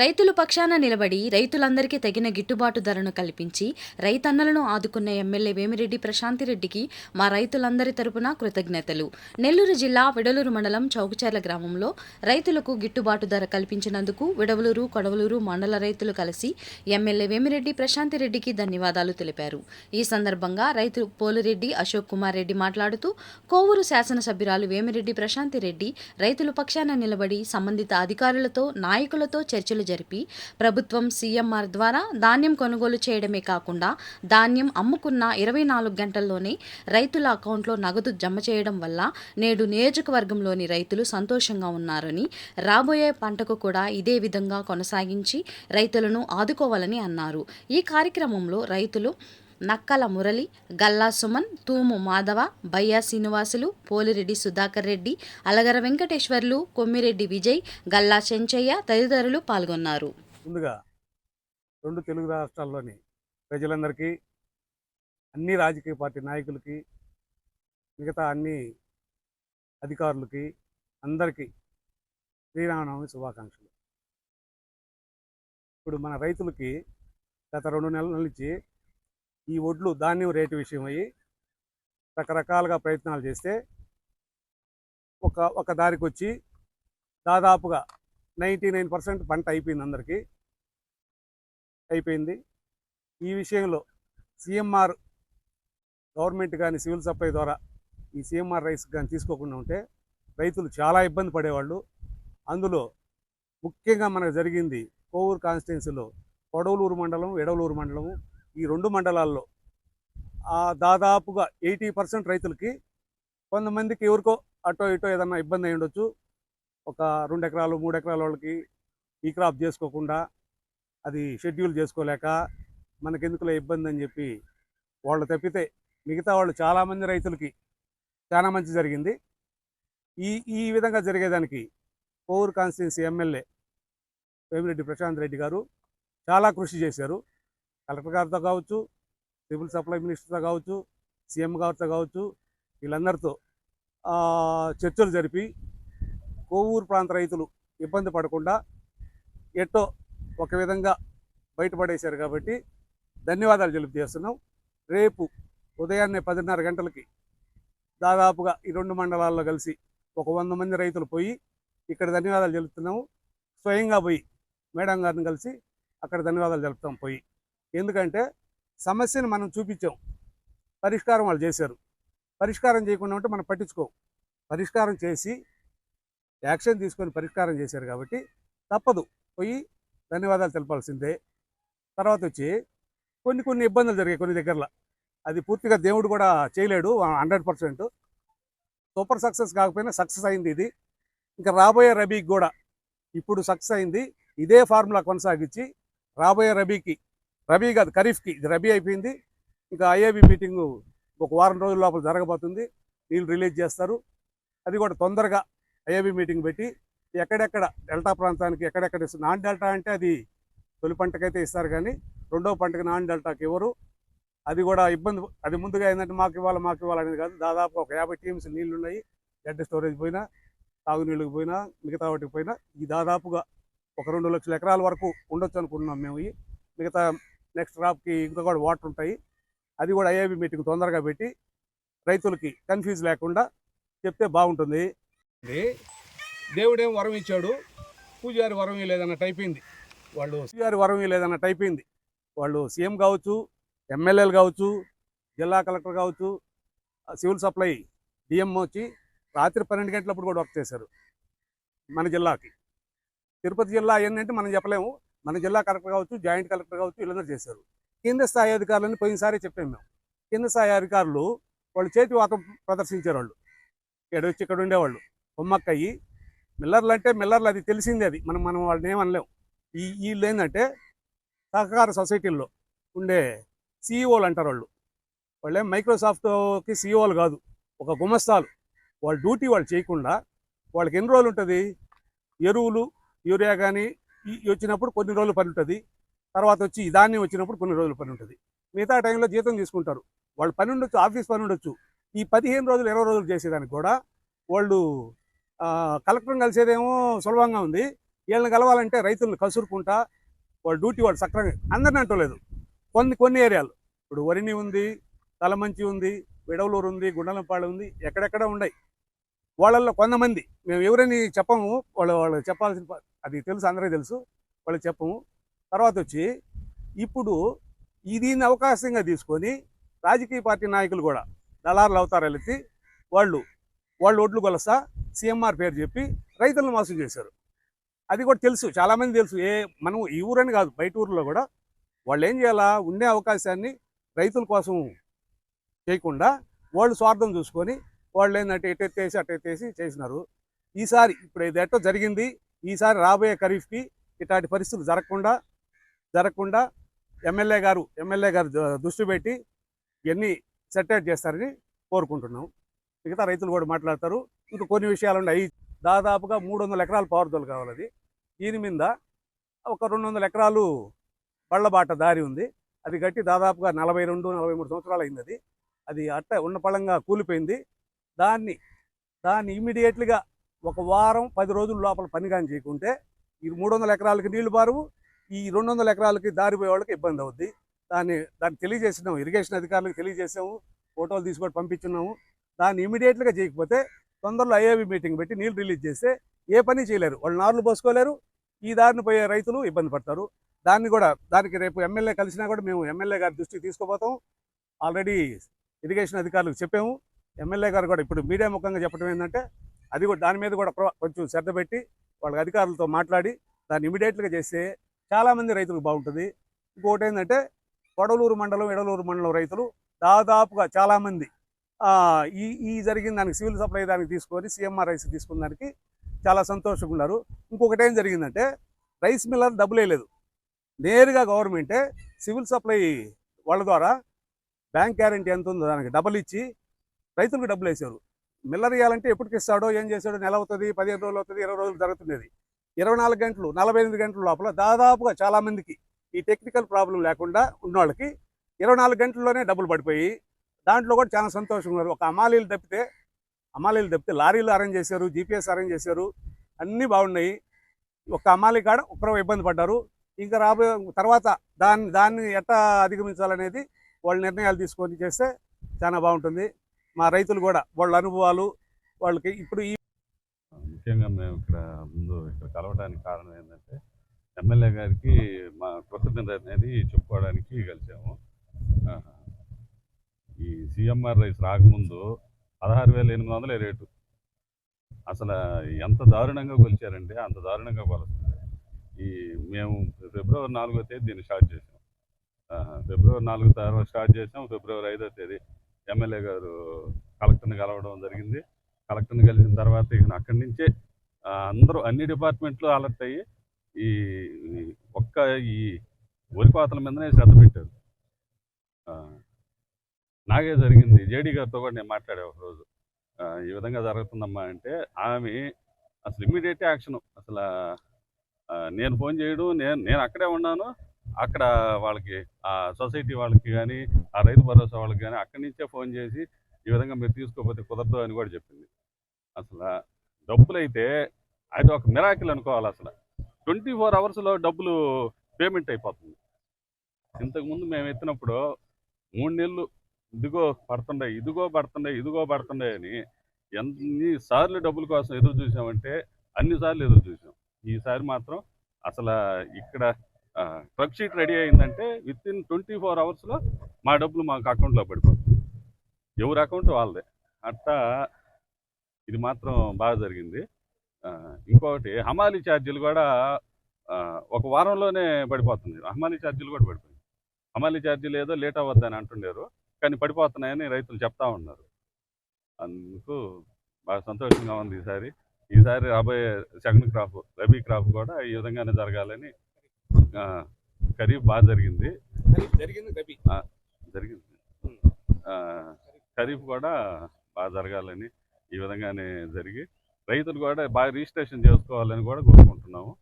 రైతులు పక్షాన నిలబడి రైతులందరికీ తగిన గిట్టుబాటు ధరను కల్పించి రైతన్నలను ఆదుకున్న ఎమ్మెల్యే వేమిరెడ్డి ప్రశాంతిరెడ్డికి మా రైతులందరి తరపున కృతజ్ఞతలు. నెల్లూరు జిల్లా విడలూరు మండలం చౌకచర్ల గ్రామంలో రైతులకు గిట్టుబాటు ధర కల్పించినందుకు విడవలూరు కొడవలూరు మండల రైతులు కలిసి ఎమ్మెల్యే వేమిరెడ్డి ప్రశాంతిరెడ్డికి ధన్యవాదాలు తెలిపారు. ఈ సందర్భంగా రైతు పోలిరెడ్డి అశోక్ కుమార్ రెడ్డి మాట్లాడుతూ కోవూరు శాసనసభ్యురాలు వేమిరెడ్డి ప్రశాంతిరెడ్డి రైతుల పక్షాన నిలబడి సంబంధిత అధికారులతో నాయకులతో చర్చలు జరిపి ప్రభుత్వం సీఎంఆర్ ద్వారా ధాన్యం కొనుగోలు చేయడమే కాకుండా ధాన్యం అమ్ముకున్న ఇరవై నాలుగు గంటల్లోనే రైతుల అకౌంట్లో నగదు జమ చేయడం వల్ల నేడు నియోజకవర్గంలోని రైతులు సంతోషంగా ఉన్నారని రాబోయే పంటకు కూడా ఇదే విధంగా కొనసాగించి రైతులను ఆదుకోవాలని అన్నారు. ఈ కార్యక్రమంలో రైతులు నక్కల మురళి గల్లా సుమన్ తూము మాధవ బయ్యా శ్రీనివాసులు పోలిరెడ్డి సుధాకర్ రెడ్డి అలగర వెంకటేశ్వర్లు కొమ్మిరెడ్డి విజయ్ గల్లా చెంచయ్య తదితరులు పాల్గొన్నారు. ముందుగా రెండు తెలుగు రాష్ట్రాల్లోని ప్రజలందరికీ అన్ని రాజకీయ పార్టీ నాయకులకి మిగతా అన్ని అధికారులకి అందరికీ శ్రీరామనవమి శుభాకాంక్షలు. ఇప్పుడు మన రైతులకి గత రెండు నెలల నుంచి ఈ ఒడ్లు ధాన్యం రేటు విషయం అయ్యి రకరకాలుగా ప్రయత్నాలు చేస్తే ఒక ఒక దారికి వచ్చి దాదాపుగా నైంటీ నైన్ పర్సెంట్ పంట అయిపోయింది అందరికీ. అయిపోయింది. ఈ విషయంలో సిఎంఆర్ గవర్నమెంట్ కానీ సివిల్ సప్లై ద్వారా ఈ సిఎంఆర్ రైస్ కానీ తీసుకోకుండా ఉంటే రైతులు చాలా ఇబ్బంది పడేవాళ్ళు. అందులో ముఖ్యంగా మనకు జరిగింది కోవూరు కాన్స్టిట్యున్సీలో కొడవలూరు మండలం ఎడవలూరు మండలము ఈ రెండు మండలాల్లో. దాదాపుగా ఎయిటీ పర్సెంట్ రైతులకి కొంతమందికి ఎవరికో అటో ఇటో ఏదన్నా ఇబ్బంది అయి ఉండొచ్చు. ఒక రెండు ఎకరాలు మూడు ఎకరాల వాళ్ళకి ఈ క్రాప్ చేసుకోకుండా అది షెడ్యూల్ చేసుకోలేక మనకెందుకులే ఇబ్బంది అని చెప్పి వాళ్ళు తప్పితే మిగతా వాళ్ళు చాలామంది రైతులకి చాలా మంచి జరిగింది. ఈ ఈ విధంగా జరిగేదానికి కోవూరు కాన్స్టిట్యున్సీ ఎమ్మెల్యే వేమిరెడ్డి ప్రశాంత్ రెడ్డి గారు చాలా కృషి చేశారు. కలెక్టర్ గారితో కావచ్చు సివిల్ సప్లై మినిస్టర్తో కావచ్చు సీఎం గారితో కావచ్చు వీళ్ళందరితో చర్చలు జరిపి కోవూరు ప్రాంత రైతులు ఇబ్బంది పడకుండా ఎట్టో ఒక విధంగా బయటపడేశారు కాబట్టి ధన్యవాదాలు తెలియజేస్తున్నాం చేస్తున్నాం రేపు ఉదయాన్నే పదిన్నర గంటలకి దాదాపుగా ఈ రెండు మండలాల్లో కలిసి ఒక వంద మంది రైతులు పోయి ఇక్కడ ధన్యవాదాలు తెలుపుతున్నాము. స్వయంగా పోయి మేడం గారిని కలిసి అక్కడ ధన్యవాదాలు తెలుపుతాం పోయి. ఎందుకంటే సమస్యను మనం చూపించాం. పరిష్కారం వాళ్ళు చేశారు. పరిష్కారం చేయకుండా ఉంటే మనం పట్టించుకోం. పరిష్కారం చేసి యాక్షన్ తీసుకొని పరిష్కారం చేశారు కాబట్టి తప్పదు. పోయి ధన్యవాదాలు తెలపాల్సిందే. తర్వాత వచ్చి కొన్ని కొన్ని ఇబ్బందులు జరిగాయి కొన్ని దగ్గరలో. అది పూర్తిగా దేవుడు కూడా చేయలేడు హండ్రెడ్ పర్సెంట్. సూపర్ సక్సెస్ కాకపోయినా సక్సెస్ అయింది ఇది. ఇంకా రాబోయే రబీకి కూడా ఇప్పుడు సక్సెస్ అయింది. ఇదే ఫార్ములా కొనసాగించి రాబోయే రబీకి రబీ కాదు ఖరీఫ్కి. ఇది రబీ అయిపోయింది. ఇంకా ఐఏబీ మీటింగు ఒక వారం రోజుల లోపల జరగబోతుంది. నీళ్ళు రిలీజ్ చేస్తారు. అది కూడా తొందరగా ఐఏబీ మీటింగ్ పెట్టి ఎక్కడెక్కడ డెల్టా ప్రాంతానికి ఎక్కడెక్కడ ఇస్తారు. నాన్ డెల్టా అంటే అది తొలి పంటకైతే ఇస్తారు కానీ రెండో పంటకి నాన్ డెల్టాకి ఇవ్వరు. అది కూడా ఇబ్బంది. అది ముందుగా ఏంటంటే మాకు ఇవ్వాలి మాకు ఇవ్వాలనేది కాదు. దాదాపు ఒక యాభై టీమ్స్ నీళ్ళు ఉన్నాయి గడ్డ స్టోరేజ్ పోయినా తాగునీళ్ళకి పోయినా మిగతా వాటికి పోయినా ఈ దాదాపుగా ఒక రెండు లక్షల ఎకరాల వరకు ఉండొచ్చు అనుకుంటున్నాం మేము ఈ మిగతా నెక్స్ట్ క్రాప్కి ఇంకా కూడా వాటర్ ఉంటాయి. అది కూడా ఐఐబి మీటింగ్ తొందరగా పెట్టి రైతులకి కన్ఫ్యూజ్ లేకుండా చెప్తే బాగుంటుంది. దేవుడేం వరం ఇచ్చాడు? పూజారి వరం లేదన్నట్టు అయిపోయింది వాళ్ళు పూజారి వరం లేదన్నట్టు అయిపోయింది వాళ్ళు సీఎం కావచ్చు ఎమ్మెల్యేలు కావచ్చు జిల్లా కలెక్టర్ కావచ్చు సివిల్ సప్లై డిఎం వచ్చి రాత్రి పన్నెండు గంటలప్పుడు కూడా వర్క్ చేశారు. మన జిల్లాకి. తిరుపతి జిల్లా ఏంటంటే మనం చెప్పలేము. మన జిల్లా కలెక్టర్ కావచ్చు జాయింట్ కలెక్టర్ కావచ్చు వీళ్ళందరూ చేశారు. కింద స్థాయి అధికారులని పోయినసారి చెప్పాము మేము. కింద స్థాయి అధికారులు వాళ్ళు చేతి వాతం ప్రదర్శించారు వాళ్ళు ఇక్కడ వచ్చి ఇక్కడ ఉండేవాళ్ళు. బొమ్మక్కయ్యి మిల్లర్లు అంటే మిల్లర్లు అది తెలిసిందే అది. మనం మనం వాళ్ళని ఏమనలేం. ఈ వీళ్ళు ఏంటంటే సహకార సొసైటీల్లో ఉండే సీఈఓలు అంటారు వాళ్ళు. వాళ్ళే మైక్రోసాఫ్ట్కి సీఈఓలు కాదు. ఒక గుమస్తాలు. వాళ్ళ డ్యూటీ వాళ్ళు చేయకుండా వాళ్ళకి ఎన్ని రోజులు ఉంటుంది? ఎరువులు యూరియా కానీ వచ్చినప్పుడు కొన్ని రోజులు పని ఉంటుంది. తర్వాత వచ్చి ఈ ధాన్యం వచ్చినప్పుడు కొన్ని రోజులు పని ఉంటుంది. మిగతా టైంలో జీతం తీసుకుంటారు. వాళ్ళు పని ఉండొచ్చు ఆఫీస్ పని ఉండొచ్చు. ఈ పదిహేను రోజులు ఇరవై రోజులు చేసేదానికి కూడా వాళ్ళు ఆ, కలెక్టర్ని కలిసేదేమో సులభంగా ఉంది. వీళ్ళని కలవాలంటే రైతులను కసురుకుంటా వాళ్ళ డ్యూటీ వాళ్ళు సక్రంగా అందరిని అంటలేదు. కొన్ని కొన్ని ఏరియాలు. ఇప్పుడు వరిని ఉంది తలమంచి ఉంది విడవలూరు ఉంది గుండలంపాడు ఉంది ఎక్కడెక్కడ ఉన్నాయి. వాళ్ళల్లో కొంతమంది మేము ఎవరని చెప్పము వాళ్ళు వాళ్ళు చెప్పాల్సిన అది తెలుసు అందరికీ తెలుసు వాళ్ళకి చెప్పము. తర్వాత వచ్చి ఇప్పుడు ఈ దీన్ని అవకాశంగా తీసుకొని రాజకీయ పార్టీ నాయకులు కూడా దళారులు అవుతారు ఎత్తి వాళ్ళు వాళ్ళు ఒడ్లు కొలసా సీఎంఆర్ పేరు చెప్పి రైతులను మోసం చేశారు. అది కూడా తెలుసు చాలామంది తెలుసు. ఏ మనం ఈ ఊరని కాదు బయట ఊర్లో కూడా వాళ్ళు ఏం చేయాలా? ఉండే అవకాశాన్ని రైతుల కోసం చేయకుండా వాళ్ళు స్వార్థం చూసుకొని వాళ్ళు ఏంటంటే ఎటు ఎత్తేసి అటు ఎత్తేసి చేసినారు. ఈసారి ఇప్పుడు ఏదేటో జరిగింది ఈసారి రాబోయే ఖరీఫ్కి ఇట్లాంటి పరిస్థితులు జరగకుండా జరగకుండా ఎమ్మెల్యే గారు ఎమ్మెల్యే గారు దృష్టి పెట్టి ఇవన్నీ సెటరేట్ చేస్తారని కోరుకుంటున్నాం. మిగతా రైతులు కూడా మాట్లాడతారు. ఇంకా కొన్ని విషయాలు ఉన్నాయి. దాదాపుగా మూడు వందల ఎకరాల పారుదల కావాలి దీని మీద ఒక రెండు వందల ఎకరాలు పళ్ళబాట దారి ఉంది. అది కట్టి దాదాపుగా నలభై రెండు నలభై మూడు సంవత్సరాలు అయింది అది. అది అట్ట ఉన్న పళంగా కూలిపోయింది. దాన్ని దాన్ని ఇమీడియట్లీగా ఒక వారం పది రోజుల లోపల పని కానీ చేయకుంటే ఈ మూడు వందల ఎకరాలకి నీళ్ళు బారువు ఈ రెండు వందల ఎకరాలకి దారిపోయే వాళ్ళకి ఇబ్బంది అవుద్ది. దాన్ని దాన్ని తెలియజేసినాము ఇరిగేషన్ అధికారులకు తెలియజేసాము ఫోటోలు తీసుకొని పంపించున్నాము. దాన్ని ఇమీడియట్గా చేయకపోతే తొందరలో ఐఏవి మీటింగ్ పెట్టి నీళ్ళు రిలీజ్ చేస్తే ఏ పని చేయలేరు. వాళ్ళు నార్లు పోసుకోలేరు ఈ దారిని పోయే రైతులు ఇబ్బంది పడతారు. దాన్ని కూడా దానికి రేపు ఎమ్మెల్యే కలిసినా కూడా మేము ఎమ్మెల్యే గారి దృష్టికి తీసుకుపోతాం. ఆల్రెడీ ఇరిగేషన్ అధికారులకు చెప్పాము. ఎమ్మెల్యే గారు కూడా ఇప్పుడు మీడియా ముఖంగా చెప్పడం ఏంటంటే అది కూడా దాని మీద కూడా కొంచెం శ్రద్ధ పెట్టి వాళ్ళ అధికారులతో మాట్లాడి దాన్ని ఇమీడియట్గా చేస్తే చాలామంది రైతులకు బాగుంటుంది. ఇంకొకటి ఏంటంటే కొడలూరు మండలం ఎడలూరు మండలం రైతులు దాదాపుగా చాలామంది ఈ ఈ జరిగిన దానికి సివిల్ సప్లై దానికి తీసుకొని సీఎంఆర్ రైస్ తీసుకున్న దానికి చాలా సంతోషంగా ఉన్నారు ఇంకొకటి ఏం జరిగిందంటే రైస్ మిల్లర్ డబ్బులు వేయలేదు నేరుగా గవర్నమెంటే సివిల్ సప్లై వాళ్ళ ద్వారా బ్యాంక్ గ్యారంటీ ఎంత ఉందో దానికి డబ్బులు ఇచ్చి రైతులకు డబ్బులు వేసారు మిల్లరియాలంటే ఎప్పటికి ఇస్తాడో ఏం చేశాడో నెల అవుతుంది పదిహేను రోజులు అవుతుంది ఇరవై రోజులు జరుగుతున్నది. ఇరవై నాలుగు గంటలు నలభై ఎనిమిది గంటల లోపల దాదాపుగా చాలామందికి ఈ టెక్నికల్ ప్రాబ్లం లేకుండా ఉన్న వాళ్ళకి ఇరవై నాలుగు గంటల్లోనే డబ్బులు పడిపోయి దాంట్లో కూడా చాలా సంతోషంగా ఉన్నారు. ఒక అమాలీలు తప్పితే అమాలీలు తప్పితే లారీలు అరేంజ్ చేశారు జీపీఎస్ అరేంజ్ చేశారు అన్నీ బాగున్నాయి. ఒక అమాలి కాడ ఒకరో ఇబ్బంది పడ్డారు. ఇంకా రాబోయే తర్వాత దాన్ని దాన్ని ఎట్లా అధిగమించాలనేది వాళ్ళ నిర్ణయాలు తీసుకొని చేస్తే చాలా బాగుంటుంది. మా రైతులు కూడా వాళ్ళ అనుభవాలు వాళ్ళకి ఇప్పుడు ఈ ముఖ్యంగా మేము ఇక్కడ ముందు ఇక్కడ కలవడానికి కారణం ఏంటంటే ఎమ్మెల్యే గారికి మా కృతజ్ఞత అనేది చెప్పుకోవడానికి కలిసాము. ఈ సిఎంఆర్ రైస్ రాకముందు పదహారు వేల ఎనిమిది వందల రేటు. అసలు ఎంత దారుణంగా కొలిచారంటే అంత దారుణంగా కొలుస్తుంది. ఈ మేము ఫిబ్రవరి నాలుగో తేదీ దీన్ని స్టార్ట్ చేసాం ఫిబ్రవరి నాలుగో తర్వాత స్టార్ట్ చేసాం ఫిబ్రవరి ఐదో తేదీ. ఎమ్మెల్యే గారు కలెక్టర్ని కలవడం జరిగింది. కలెక్టర్ని కలిసిన తర్వాత ఇక అక్కడి నుంచే అందరూ అన్ని డిపార్ట్మెంట్లు అలర్ట్ అయ్యి ఈ ఒక్క ఈ వరి కోతల మీదనే శ్రద్ధ పెట్టారు. నాకే నాగే జరిగింది. జేడీ గారితో కూడా నేను మాట్లాడే ఒక రోజు ఈ విధంగా జరుగుతుందమ్మా అంటే ఆమె అసలు ఇమ్మీడియట్ యాక్షన్. అసలు నేను ఫోన్ చేయడం నేను నేను అక్కడే ఉన్నాను. అక్కడ వాళ్ళకి ఆ సొసైటీ వాళ్ళకి కానీ ఆ రైతు భరోసా వాళ్ళకి కానీ అక్కడి నుంచే ఫోన్ చేసి ఈ విధంగా మీరు తీసుకోకపోతే కుదరదు అని కూడా చెప్పింది. అసలు డబ్బులు అయితే అది ఒక మిరాకిల్ అనుకోవాలి అసలు. ట్వంటీ ఫోర్ అవర్స్లో డబ్బులు పేమెంట్ అయిపోతుంది. ఇంతకుముందు మేము ఎత్తినప్పుడు మూడు నెలలు ఇదిగో పడుతుండే ఇదిగో పడుతుండే ఇదిగో పడుతుండే అని ఎన్నిసార్లు డబ్బుల కోసం ఎదురు చూసామంటే అన్ని సార్లు ఎదురు చూసాం. ఈసారి మాత్రం అసలు ఇక్కడ ట్రక్ షీట్ రెడీ అయిందంటే విత్ ఇన్ ట్వంటీ ఫోర్ అవర్స్లో మా డబ్బులు మాకు అకౌంట్లో పడిపోతుంది ఎవరి అకౌంట్ వాళ్ళదే. అట్టా ఇది మాత్రం బాగా జరిగింది. ఆ, ఇంకొకటి హమాలీ ఛార్జీలు కూడా ఒక వారంలోనే పడిపోతుంది హమాలీ ఛార్జీలు కూడా పడిపోయింది హమాలీ ఛార్జీలు ఏదో లేట్ అవ్వద్దని అంటుండేరు కానీ పడిపోతున్నాయని రైతులు చెప్తా ఉన్నారు. అందుకు బాగా సంతోషంగా ఉంది ఈసారి. ఈసారి రాబోయే సెకండ్ క్రాప్ రబీ క్రాప్ కూడా ఈ విధంగానే జరగాలని ఖరీఫ్ బాగా జరిగింది. జరిగింది జరిగింది. ఖరీఫ్ కూడా బాగా జరగాలని ఈ విధంగానే జరిగి రైతులు కూడా బాగా రిజిస్ట్రేషన్ చేసుకోవాలని కూడా కోరుకుంటున్నాము.